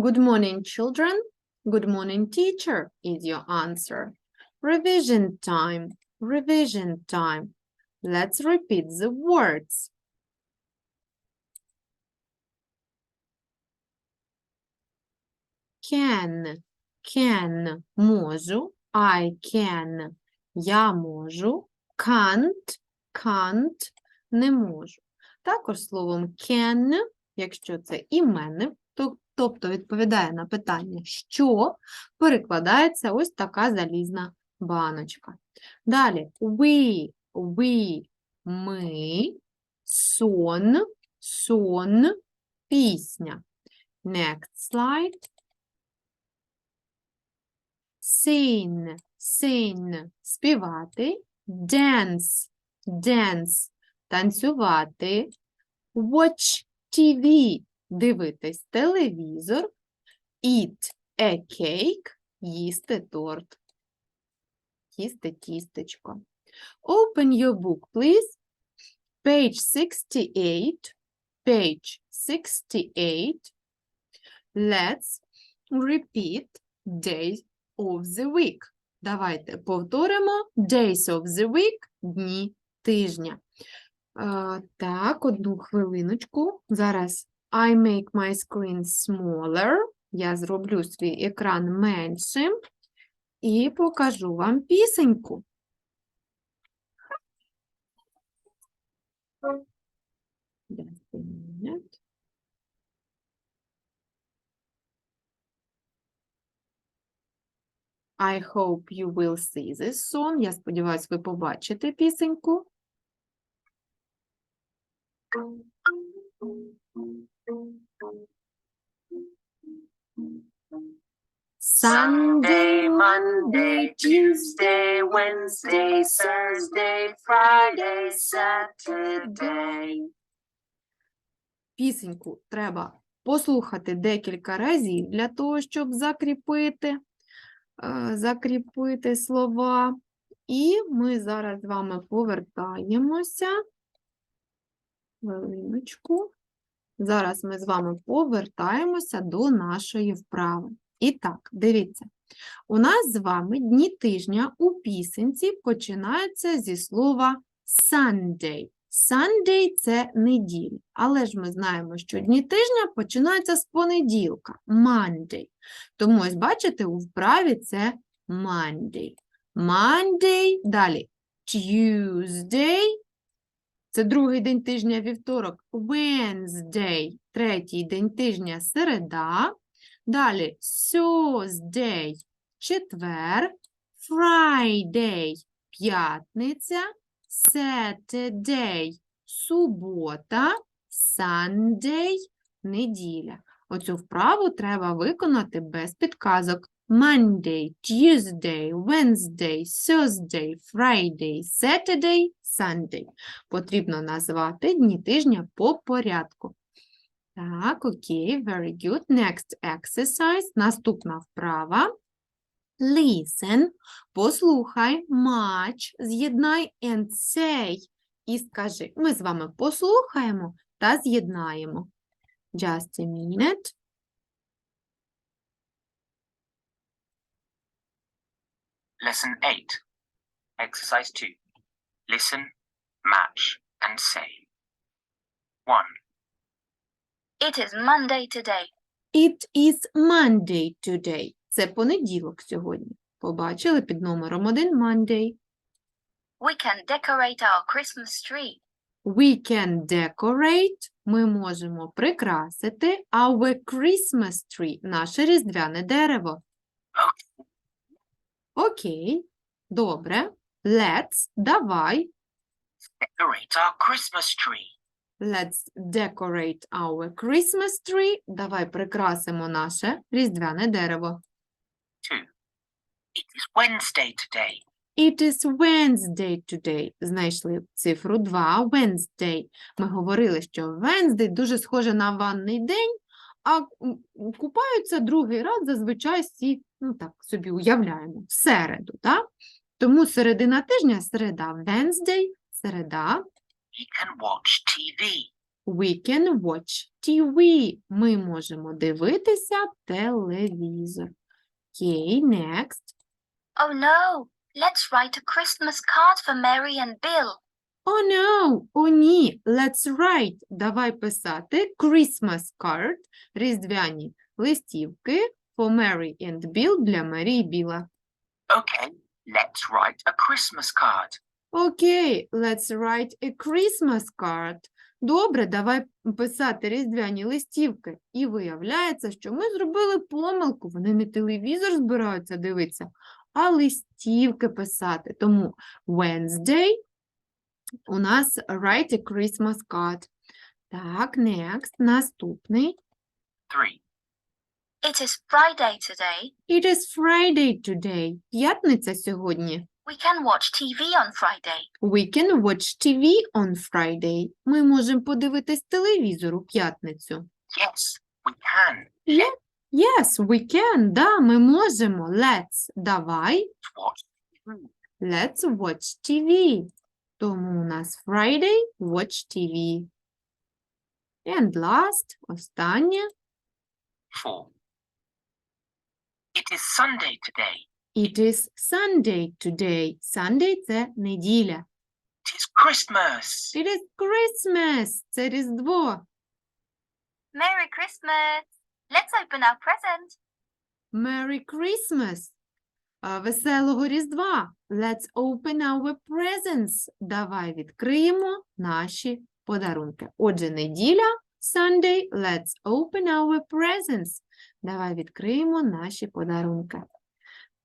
Good morning, children. Good morning, teacher, is your answer. Revision time, revision time. Let's repeat the words. Can, can, можу. I can, я можу. Can't, can't, не можу. Також словом can, якщо це іменник, то, тобто відповідає на питання що, перекладається ось така залізна баночка. Далі we, we, ми, сон, сон, пісня. Next slide. Sing, sing, співати. Dance, dance, танцювати. Watch TV, дивитись телевізор. Eat a cake, їсти торт. Їсти тістечко. Open your book, please. Page 68. Page 68. Let's repeat days of the week. Давайте повторимо days of the week – дні тижня. Так, одну хвилиночку. Зараз I make my screen smaller. Я зроблю свій екран меншим і покажу вам пісеньку. I hope you will see this song. Я сподіваюся, ви побачите пісеньку. Sunday, Monday, Tuesday, Wednesday, Thursday, Friday, Saturday. Пісеньку треба послухати декілька разів для того, щоб закріпити, е, закріпити слова. І ми зараз з вами повертаємося. Хвилиночку. Зараз ми з вами повертаємося до нашої вправи. І так, дивіться. У нас з вами дні тижня у пісенці починаються зі слова Sunday. Sunday – це неділя, але ж ми знаємо, що дні тижня починаються з понеділка, Monday. Тому ось бачите, у вправі це Monday. Monday, далі Tuesday, це другий день тижня вівторок, Wednesday, третій день тижня середа, далі Thursday, четвер, Friday, п'ятниця, Saturday – субота, Sunday – неділя. Оцю вправу треба виконати без підказок. Monday, Tuesday, Wednesday, Thursday, Friday, Saturday, Sunday. Потрібно назвати дні тижня по порядку. Так, окей, very good. Next exercise. Наступна вправа. Listen, послухай, match, з'єднай and say. І скажи, ми з вами послухаємо та з'єднаємо. Just a minute. Lesson 8. Exercise 2. Listen, match, and say. 1, It is Monday today. It is Monday today. Це понеділок сьогодні. Побачили під номером 1 Monday. We can decorate our Christmas tree. We can decorate. Ми можемо прикрасити our Christmas tree, наше різдвяне дерево. Окей, добре. Let's, давай. decorate our Christmas tree. Let's decorate our Christmas tree. Давай прикрасимо наше різдвяне дерево. 2. It is Wednesday today. It is Wednesday today. Знайшли цифру 2. Wednesday. Ми говорили, що Wednesday дуже схоже на ванний день, а купаються другий раз зазвичай всі, ну так собі уявляємо, в середу, так? Тому середина тижня – середа. Wednesday – середа. We can watch TV. We can watch TV. Ми можемо дивитися телевізор. Окей, next. Oh no, let's write a Christmas card for Mary and Bill. Oh no, о ні, let's write. Давай писати Christmas card, різдвяні листівки for Mary and Bill для Марі і Біла. Okay, let's write a Christmas card. Окей, let's write a Christmas card. Добре, давай писати різдвяні листівки. І виявляється, що ми зробили помилку. Вони не телевізор збираються дивитися, а листівки писати. Тому Wednesday у нас write a Christmas card. Так, next, наступний. Three. It is Friday today. It is Friday today. П'ятниця сьогодні. We can watch TV on Friday. We can watch TV on Friday. Ми можемо подивитись телевізор у п'ятницю. Yes, we can. Yes, we can. Да, ми можемо. Let's. Давай. Watch. TV. Let's watch TV. Тому у нас Friday, watch TV. And last, останнє. Four. It is Sunday today. It is Sunday today. Sunday – це неділя. It is Christmas. It is Christmas. Це Різдво. Merry Christmas. Let's open our present. Merry Christmas! А, Веселого Різдва! Let's open our presents. Давай відкриємо наші подарунки. Отже, неділя, Sunday, let's open our presents. Давай відкриємо наші подарунки.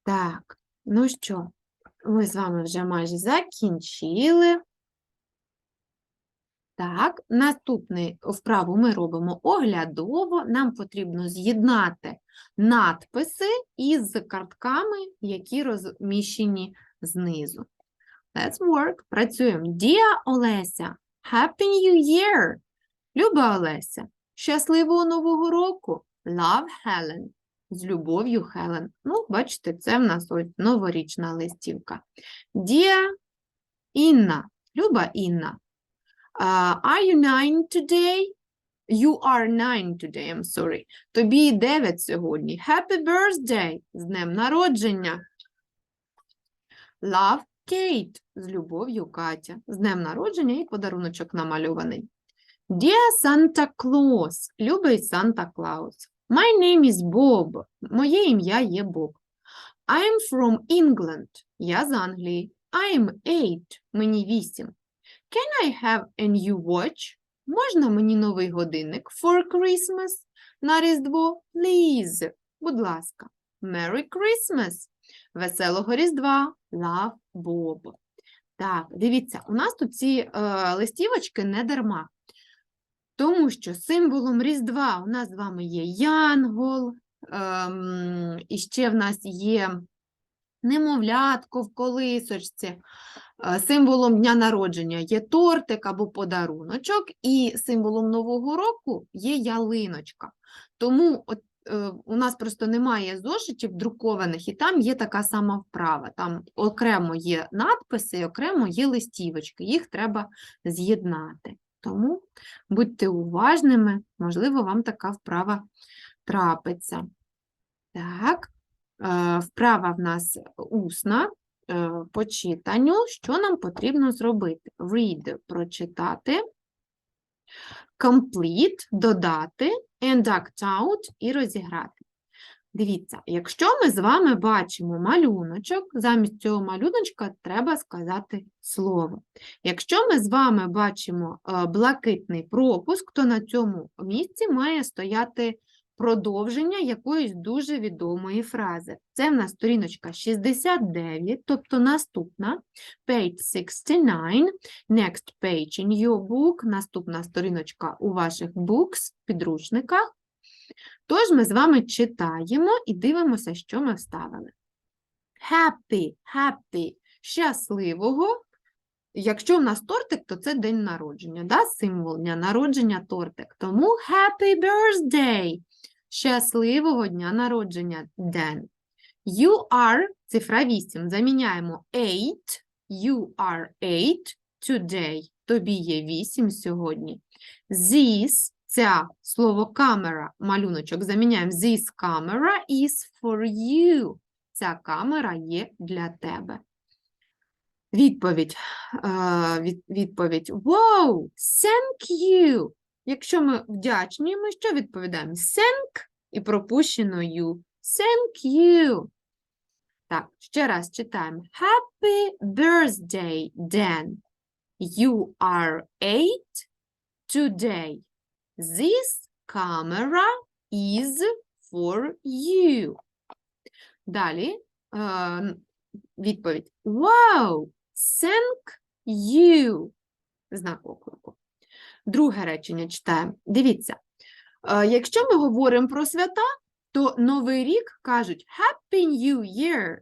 Так, ну що, ми з вами вже майже закінчили. Так, наступний вправу ми робимо оглядово. Нам потрібно з'єднати надписи із картками, які розміщені знизу. Let's work. Працюємо. Dear Олеся, Happy New Year! Люба Олеся, щасливого Нового року! Love Helen. З любов'ю Хелен. Ну, бачите, це в нас ось новорічна листівка. Dear Інна. Люба Інна. Uh, are you nine today? You are nine today, I'm sorry. Тобі 9 сьогодні. Happy birthday! З днем народження. Love Kate. З любов'ю Катя. З днем народження і подаруночок намальований. Dear Santa Claus. Любий Санта Клаус. My name is Bob. Моє ім'я є Боб. I'm from England. Я з Англії. I'm eight. Мені 8. Can I have a new watch? Можна мені новий годинник for Christmas? На Різдво? Please. Будь ласка. Merry Christmas. Веселого Різдва. Love Bob. Так, дивіться, у нас тут ці е, листівочки не дарма. Тому що символом Різдва у нас з вами є Янгол, ем, і ще в нас є немовлятко в колисочці. Е, Символом дня народження є тортик або подаруночок, і символом Нового року є ялиночка. Тому от, е, у нас просто немає зошитів друкованих, і там є така сама вправа. Там окремо є надписи, окремо є листівочки. Їх треба з'єднати. Тому будьте уважними, можливо, вам така вправа трапиться. Так, е, вправа в нас усна е, по читанню. Що нам потрібно зробити? Read – прочитати, complete – додати, and act out – і розіграти. Дивіться, якщо ми з вами бачимо малюночок, замість цього малюночка треба сказати слово. Якщо ми з вами бачимо е, блакитний пропуск, то на цьому місці має стояти продовження якоїсь дуже відомої фрази. Це в нас сторіночка 69, тобто наступна, page 69, next page in your book, наступна сторіночка у ваших books, підручниках. Тож ми з вами читаємо і дивимося, що ми вставили. Happy, happy, щасливого. Якщо в нас тортик, то це день народження, да? символ дня народження тортик. Тому happy birthday! Щасливого дня народження день. You are, цифра 8, заміняємо 8, you are 8 today. тобі є 8 сьогодні. This, ця слово камера, малюночок заміняємо. This camera is for you. Ця камера є для тебе. Відповідь. е, від- Відповідь. Wow, thank you. Якщо ми вдячні, ми що відповідаємо? Thank і пропущено you. Thank you. Так, ще раз читаємо. Happy birthday, Dan. You are eight today. This camera is for you. Далі е, відповідь. Wow, thank you. Знак оклику. Друге речення читаємо. Дивіться, е, якщо ми говоримо про свята, то Новий рік кажуть Happy New Year,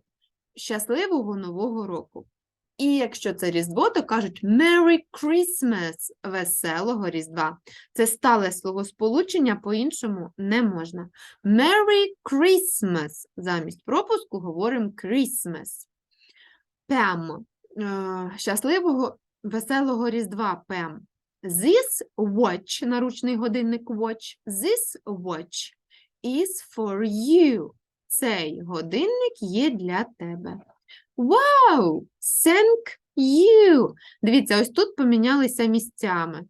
щасливого Нового року. І якщо це Різдво, то кажуть Merry Christmas, веселого Різдва. Це стале словосполучення, по-іншому не можна. Merry Christmas. Замість пропуску говоримо Christmas. Пем. Е, Щасливого, веселого Різдва, Пем. This watch, наручний годинник watch, this watch is for you. Цей годинник є для тебе. Wow! Thank you! Дивіться, ось тут помінялися місцями.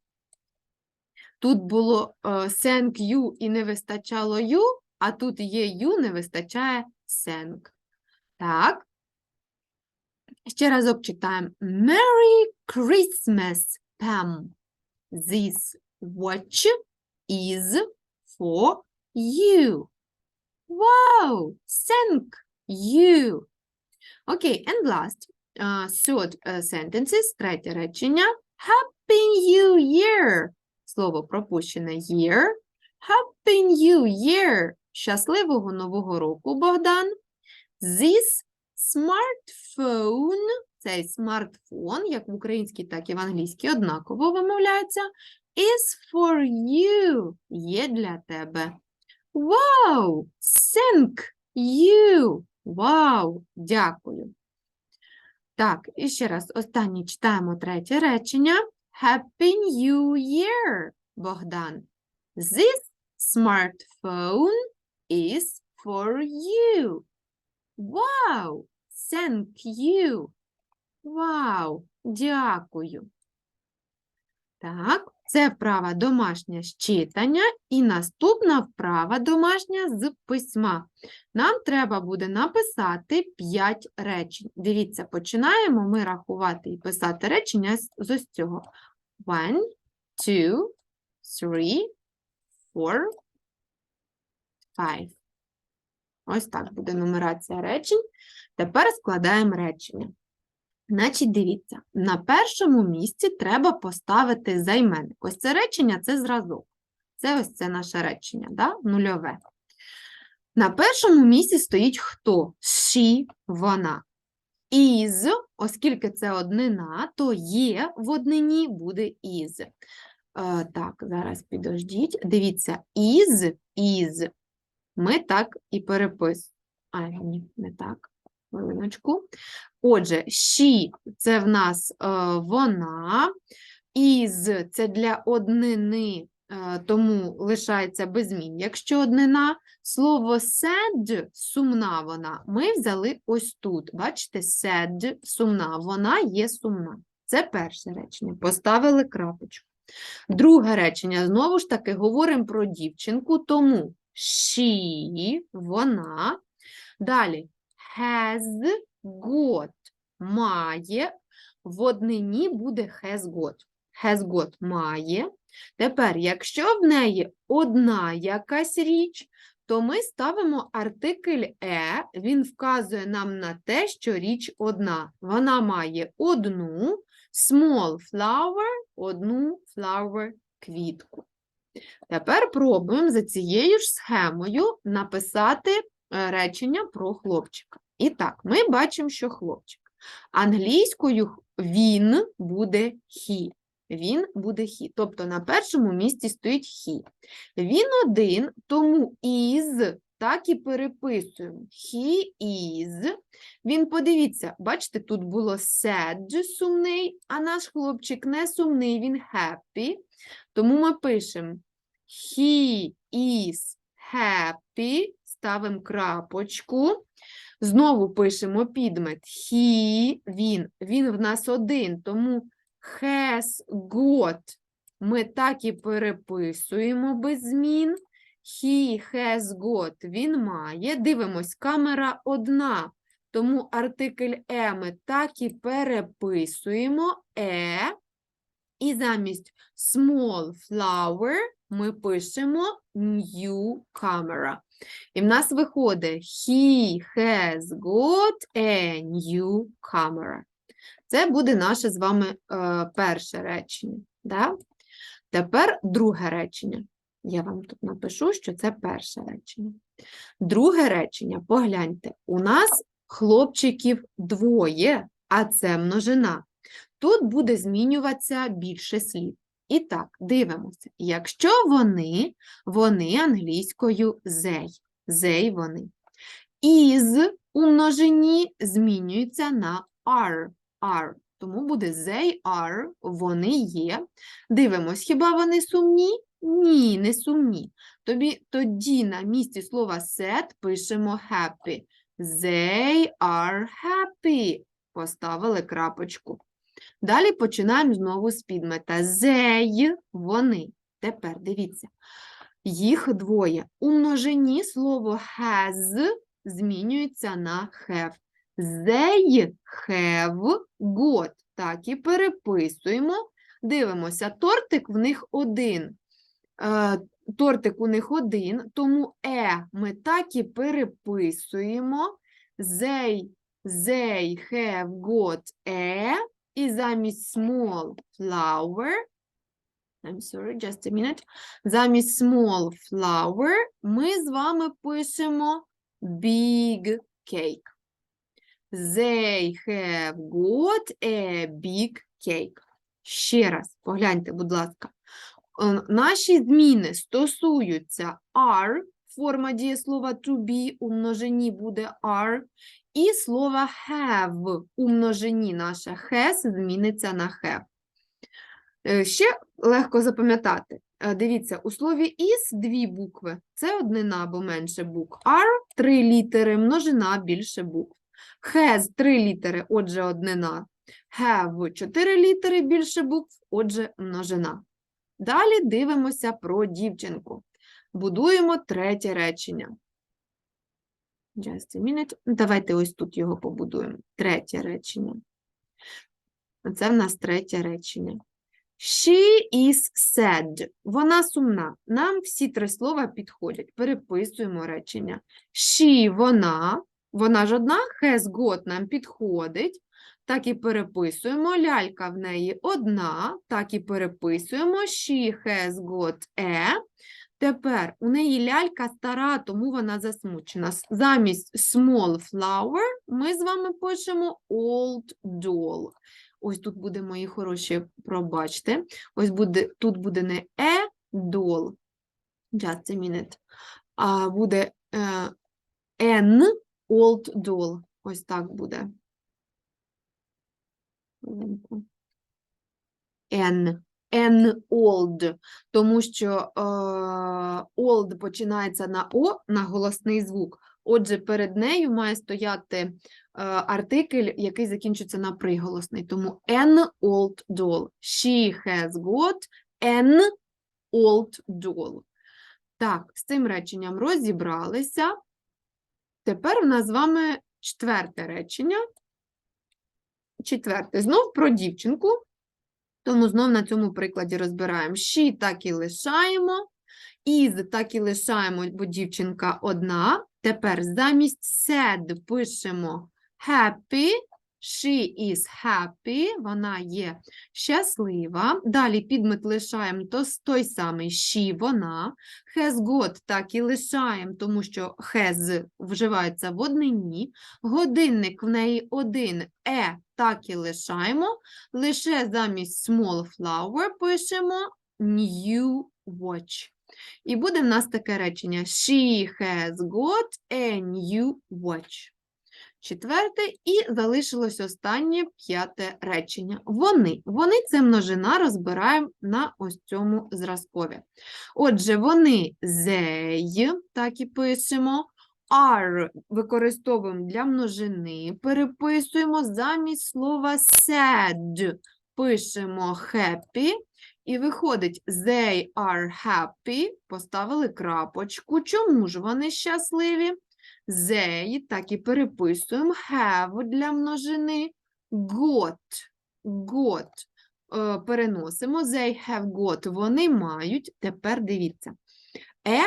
Тут було е, thank you і не вистачало you, а тут є you, не вистачає thank. Так. Ще разок читаємо. Merry Christmas, Pam. This watch is for you. Wow, thank you. Okay, and last, uh, third uh, sentences, третє речення. Happy New Year. Слово пропущене year. Happy New Year. Щасливого Нового року, Богдан. This smartphone, цей смартфон, як в українській, так і в англійській, однаково вимовляється, is for you. Є для тебе. Wow! Thank you! Вау! Дякую. Так, і ще раз останнє читаємо третє речення. Happy New Year, Богдан. This smartphone is for you. Wow! Thank you. Вау! Дякую. Так, це вправа домашня з читання і наступна вправа домашня з письма. Нам треба буде написати 5 речень. Дивіться, починаємо ми рахувати і писати речення з ось цього. One, two, three, four, five. Ось так буде нумерація речень. Тепер складаємо речення. Значить, дивіться, на першому місці треба поставити займенник. Ось це речення це зразок. Це ось це наше речення, да? нульове. На першому місці стоїть хто? She, вона. Is, оскільки це однина, то є в однині буде is. Е, так, зараз підождіть. Дивіться, is, is. Ми так і переписуємо. А, ні, не так. Хвилиночку. Отже, she – це в нас е, вона, is – це для однини, е, тому лишається без змін. Якщо однина, слово sad – сумна вона, ми взяли ось тут. Бачите, sad – сумна, вона є сумна. Це перше речення. Поставили крапочку. Друге речення, знову ж таки, говоримо про дівчинку, тому she – вона. Далі has got має, в однині буде has got. Has got має. Тепер, якщо в неї одна якась річ, то ми ставимо артикль е, він вказує нам на те, що річ одна. Вона має одну small flower, одну flower квітку. Тепер пробуємо за цією ж схемою написати е, речення про хлопчика. І так, ми бачимо, що хлопчик. Англійською він буде he. Він буде he. Тобто на першому місці стоїть he. Він один, тому is так і переписуємо. He is. Він, подивіться, бачите, тут було sad, сумний, а наш хлопчик не сумний, він happy. Тому ми пишемо He is happy, ставимо крапочку. Знову пишемо підмет he, він. Він в нас один, тому has got ми так і переписуємо без змін. He has got, він має. Дивимось, камера одна, тому артикль е ми так і переписуємо е. І замість small flower ми пишемо new camera. І в нас виходить he has got a new camera. Це буде наше з вами е, перше речення. Да? Тепер друге речення. Я вам тут напишу, що це перше речення. Друге речення, погляньте, у нас хлопчиків двоє, а це множина. Тут буде змінюватися більше слів. І так, дивимося. Якщо вони, вони англійською they. They вони. Із у множині змінюється на are. are. Тому буде they are, вони є. Дивимось, хіба вони сумні? Ні, не сумні. Тобі, тоді на місці слова sad пишемо happy. They are happy. Поставили крапочку. Далі починаємо знову з підмета. They – вони. Тепер дивіться. Їх двоє. У множині слово has змінюється на have. They have got. Так і переписуємо. Дивимося, тортик в них один. Е, тортик у них один, тому е ми так і переписуємо. They, they have got a. І замість small flower, I'm sorry, just a minute. Замість small flower ми з вами пишемо big cake. They have got a big cake. Ще раз, погляньте, будь ласка. Е, Наші зміни стосуються are, форма дієслова to be у множині буде are, і слово have у множині наше has зміниться на have. Е, Ще легко запам'ятати. Е, Дивіться, у слові is дві букви. Це однина або менше букв. Are – три літери, множина більше букв. Has – три літери, отже, однина. Have – чотири літери, більше букв, отже, множина. Далі дивимося про дівчинку. Будуємо третє речення. Just a minute. Давайте ось тут його побудуємо. Третє речення. Це в нас третє речення. She is sad. Вона сумна. Нам всі три слова підходять. Переписуємо речення. She – вона. Вона ж одна. Has got нам підходить. Так і переписуємо. Лялька в неї одна. Так і переписуємо. She has got a. Тепер у неї лялька стара, тому вона засмучена. Замість small flower ми з вами пишемо old doll. Ось тут буде, мої хороші, пробачте. Ось буде, тут буде не a doll, just a minute, а буде е, an old doll. Ось так буде. N. N old, тому що е, old починається на O, на голосний звук. Отже, перед нею має стояти е, артикль, який закінчується на приголосний. Тому an old doll. She has got an old doll. Так, з цим реченням розібралися. Тепер у нас з вами четверте речення. Четверте. Знов про дівчинку. Тому знов на цьому прикладі розбираємо. She так і лишаємо. Is так і лишаємо, бо дівчинка одна. Тепер замість sad пишемо happy. She is happy. Вона є щаслива. Далі підмет лишаємо то, той самий she, вона. Has got так і лишаємо, тому що has вживається в однині. Годинник в неї один. E так і лишаємо. Лише замість small flower пишемо new watch. І буде в нас таке речення She has got a new watch. Четверте, і залишилось останнє п'яте речення. Вони. Вони це множина розбираємо на ось цьому зразкові. Отже, вони they, так і пишемо. Are використовуємо для множини, переписуємо замість слова sad. Пишемо happy. І виходить they are happy. Поставили крапочку. Чому ж вони щасливі? They, так і переписуємо. Have для множини. Got. Got. Е, переносимо. They have got. Вони мають. Тепер дивіться. Е,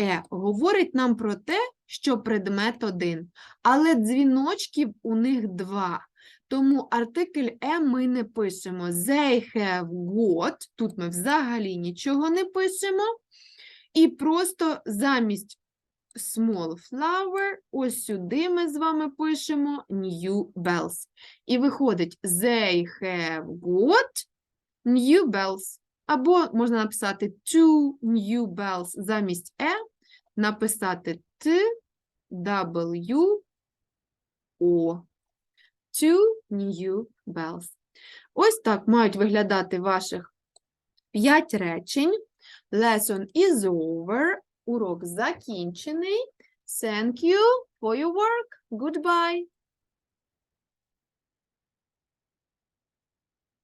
е говорить нам про те, що предмет один, але дзвіночків у них два. Тому артикль е ми не пишемо. They have got. Тут ми взагалі нічого не пишемо. І просто замість small flower, ось сюди ми з вами пишемо new bells. І виходить they have got new bells. Або можна написати two new bells замість е, написати T, W, O. Two new bells. Ось так мають виглядати ваших п'ять речень. Lesson is over. Урок закінчений. Thank you for your work. Goodbye.